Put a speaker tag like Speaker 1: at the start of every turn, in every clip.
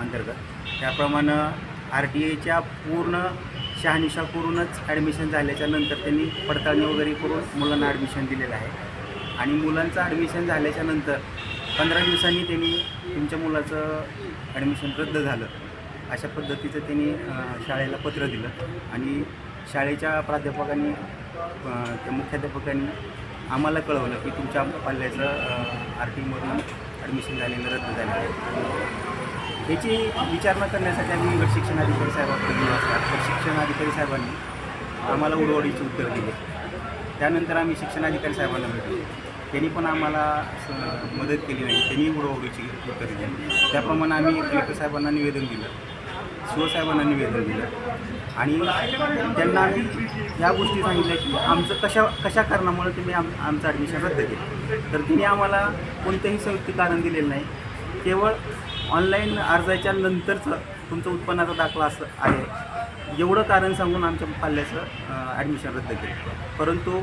Speaker 1: अंतर्गत. त्याप्रमाणे R T आयच्या पूर्ण शहानिशा करूनच ॲडमिशन झाल्याच्यानंतर त्यांनी पडताळणी वगैरे करून मुलांना ॲडमिशन दिलेलं आहे. आणि मुलांचं ॲडमिशन झाल्याच्यानंतर पंधरा दिवसांनी त्यांनी तुमच्या मुलाचं ॲडमिशन रद्द झालं. अशा पद्धतीचं त्यांनी शाळेला पत्र दिलं. आणि शाळेच्या प्राध्यापकांनी त्या मुख्याध्यापकांनी आम्हाला कळवलं की तुमच्या पाल्याचं आर टीमधून ॲडमिशन झालेलं रद्द झालेलं आहे. याची विचारणा करण्यासाठी आम्ही गट शिक्षणाधिकारी साहेबांकडे गेलो शिक्षण अधिकारी शिक्षणाधिकारी साहेबांनी आम्हाला उडवडीची उत्तर दिले. त्यानंतर आम्ही शिक्षणाधिकारी साहेबांना भेटलो. त्यांनी पण आम्हाला मदत केली नाही. त्यांनी उडवडीची उत्तर दिली. त्याप्रमाणे आम्ही कलेक्टर साहेबांना निवेदन दिलं. शिव साहेबांना निवेदन दिलं. आणि त्यांना आम्ही ह्या गोष्टी सांगितल्या की आमचं कशा कशा कारणामुळे तुम्ही आम आमचं ॲडमिशन रद्द केलं. तर तिने आम्हाला कोणतंही संयुक्त कारण दिलेलं नाही. केवळ ऑनलाईन अर्जाच्या नंतरचं तुमचं उत्पन्नाचा दाखला असं आहे. एवढं कारण सांगून आमच्या पाल्याचं ॲडमिशन रद्द केलं. परंतु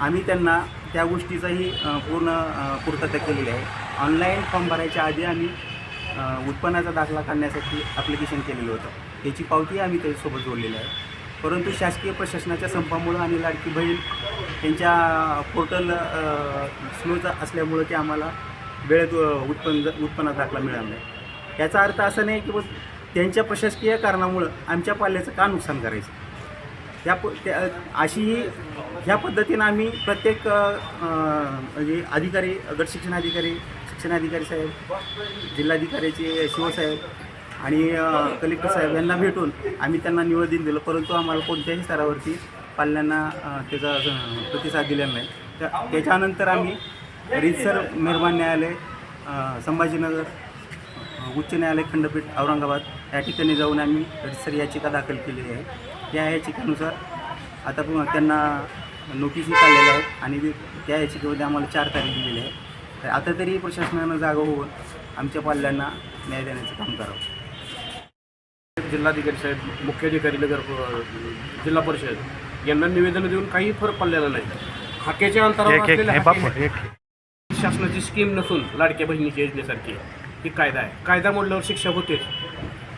Speaker 1: आम्ही त्यांना त्या गोष्टीचाही पूर्ण पूर्तता केलेली आहे. ऑनलाईन फॉर्म भरायच्या आधी आम्ही उत्पन्नाचा दाखला काढण्यासाठी ॲप्लिकेशन केलेलं होतं. त्याची पावती आम्ही त्याच्यासोबत जोडलेली आहे. परंतु शासकीय प्रशासनाच्या संपामुळं आणि लाडकी बहीण त्यांच्या पोर्टल स्लोचा असल्यामुळं ते आम्हाला वेळेत उत्पन्न उत्पन्नात दाखला मिळाला नाही. याचा अर्थ असा नाही की बस त्यांच्या प्रशासकीय कारणामुळं आमच्या पाल्याचं का नुकसान करायचं? त्या प त्या अशीही ह्या पद्धतीनं आम्ही प्रत्येक म्हणजे अधिकारी गट शिक्षण अधिकारी शिक्षणाधिकारी साहेब जिल्हाधिकाऱ्याचे शिवसाहेब आणि कलेक्टर साहेब यांना भेटून आम्ही त्यांना निवेदन दिलं. परंतु आम्हाला कोणत्याही स्तरावरती पाल्यांना त्याचा प्रतिसाद दिलेला नाही. त्या त्याच्यानंतर आम्ही रितसर निर्माण न्यायालय संभाजीनगर उच्च न्यायालय खंडपीठ औरंगाबाद या ठिकाणी जाऊन आम्ही रितसर याचिका दाखल केलेली आहे. त्या याचिकेनुसार आता पुन्हा त्यांना नोटीसही काढलेल्या आहेत आणि ते- त्या याचिकेमध्ये आम्हाला चार तारीख दिलेली आहे. तर आता तरी प्रशासनानं जागा होऊन आमच्या पाल्यांना न्याय देण्याचं काम करावं.
Speaker 2: जिल्हाधिकारी साहेब मुख्याधिकारी नगर जिल्हा परिषद यांना निवेदन देऊन काही फरक पडलेला नाही. हाकेच्या अंतरावर शासनाची स्कीम नसून लाडक्या बहिणीच्या योजनेसारखी ही कायदा आहे. कायदा मोडल्यावर शिक्षा होतेच.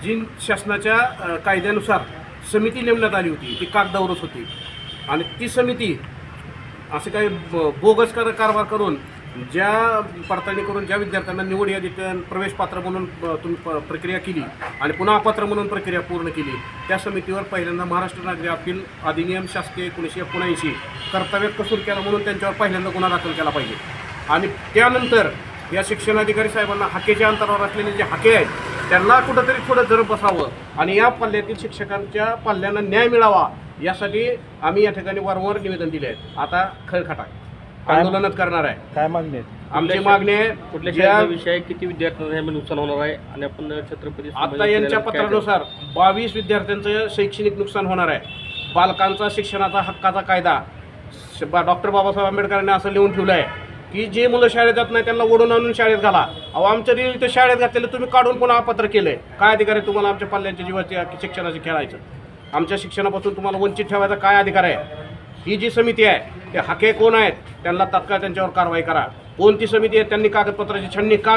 Speaker 2: जी शासनाच्या कायद्यानुसार समिती नेमण्यात आली होती ती कागदावरच होती. आणि ती समिती असे काही बोगस कर कारभार करून ज्या पडताळणी करून ज्या विद्यार्थ्यांना निवड यादीत प्रवेश पात्र म्हणून तुम्ही प- प्रक्रिया केली आणि पुन्हा अपात्र म्हणून प्रक्रिया पूर्ण केली त्या समितीवर पहिल्यांदा महाराष्ट्र नागरी अपील अधिनियम शासकीय एकोणीसशे एकोणऐंशी कर्तव्य कसूर केला म्हणून त्यांच्यावर पहिल्यांदा गुन्हा दाखल केला पाहिजे. आणि त्यानंतर या शिक्षणाधिकारी साहेबांना हाकेच्या अंतरावर असलेले जे हाके आहेत त्यांना कुठंतरी थोडं जर बसावं आणि या पल्ल्यातील शिक्षकांच्या पाल्ल्यांना न्याय मिळावा यासाठी आम्ही या ठिकाणी वारंवार निवेदन दिले आहेत. आता खळखटा आंदोलनात करणार आहे.
Speaker 3: काय मागणी आहे?
Speaker 2: आमची मागणी आहे
Speaker 4: कुठल्या
Speaker 2: ज्या-
Speaker 4: शाळेचा विषय किती विद्यार्थ्यांना यामध्ये नुकसान होणार आहे? आणि आपण छत्रपती
Speaker 2: आता यांच्या
Speaker 4: महाराजांना काय
Speaker 2: पत्रानुसार बावीस विद्यार्थ्यांचं शैक्षणिक नुकसान होणार आहे. बालकांचा शिक्षणाचा हक्काचा कायदा. श- बा डॉक्टर बाबासाहेब आंबेडकरांनी असं लिहून ठेवलं आहे की जे मुलं शाळेत जात नाही त्यांना ओढून आणून शाळेत घाला. अहो आमच्या रील इथे शाळेत घातलेलं तुम्ही काढून पुन्हा पत्र केलंय. काय अधिकार आहे तुम्हाला आमच्या पाल्यांच्या जीवाच्या शिक्षणाचे खेळायचं? आमच्या शिक्षणापासून तुम्हाला वंचित ठेवायचा काय अधिकार आहे? ही जी समिती आहे ते हाके कोण आहेत त्यांना तात्काळ त्यांच्यावर कारवाई करा. कोणती समिती आहे त्यांनी कागदपत्राची छाननी का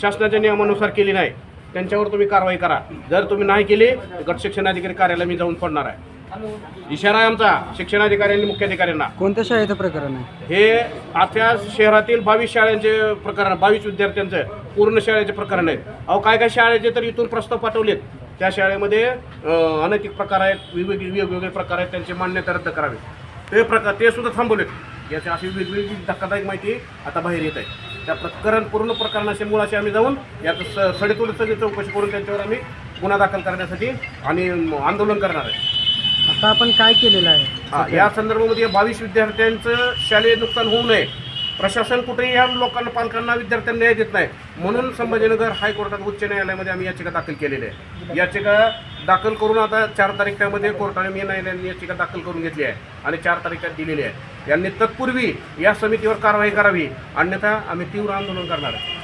Speaker 2: शासनाच्या नियमानुसार केली नाही त्यांच्यावर तुम्ही कारवाई करा. जर तुम्ही नाही केली तर गट शिक्षणाधिकारी कार्यालय मी जाऊन पडणार आहे. इशारा आहे आमचा शिक्षणाधिकाऱ्यांनी मुख्याधिकाऱ्यांना.
Speaker 5: कोणत्या शाळेचं प्रकरण आहे?
Speaker 2: हे आता शहरातील बावीस शाळांचे प्रकरण बावीस विद्यार्थ्यांचं पूर्ण शाळेचे प्रकरण आहेत. अहो काय काय शाळेचे तर इथून प्रस्ताव पाठवलेत. त्या शाळेमध्ये अनैतिक प्रकार आहेत वेगवेगळे वेगवेगळे प्रकार आहेत त्यांची मान्यता रद्द करावी. ते प्रकार ते सुद्धा थांबवलेत. याची अशी वेगवेगळी धक्कादायक माहिती आता बाहेर येत आहे. त्या प्रकरण पूर्ण प्रकरणाशी मुळाशी आम्ही जाऊन याचं स सडेतोड सगळी चौकशी करून त्यांच्यावर आम्ही गुन्हा दाखल करण्यासाठी आणि आंदोलन करणार आहे.
Speaker 5: आता आपण काय केलेलं आहे?
Speaker 2: हा, या संदर्भामध्ये बावीस विद्यार्थ्यांचं शालेय नुकसान होऊ नये. प्रशासन कुठेही या लोकांना पालकांना विद्यार्थ्यांना न्याय देत नाही. म्हणून संभाजीनगर हायकोर्टात उच्च न्यायालयामध्ये आम्ही याचिका दाखल केलेली आहे. याचिका दाखल करून आता चार तारीख त्यामध्ये कोर्टाने मी न्यायालयाने याचिका दाखल करून घेतली आहे आणि चार तारीखात दिलेली आहे. यांनी तत्पूर्वी या समितीवर कारवाई करावी. अन्यथा आम्ही तीव्र आंदोलन करणार आहे.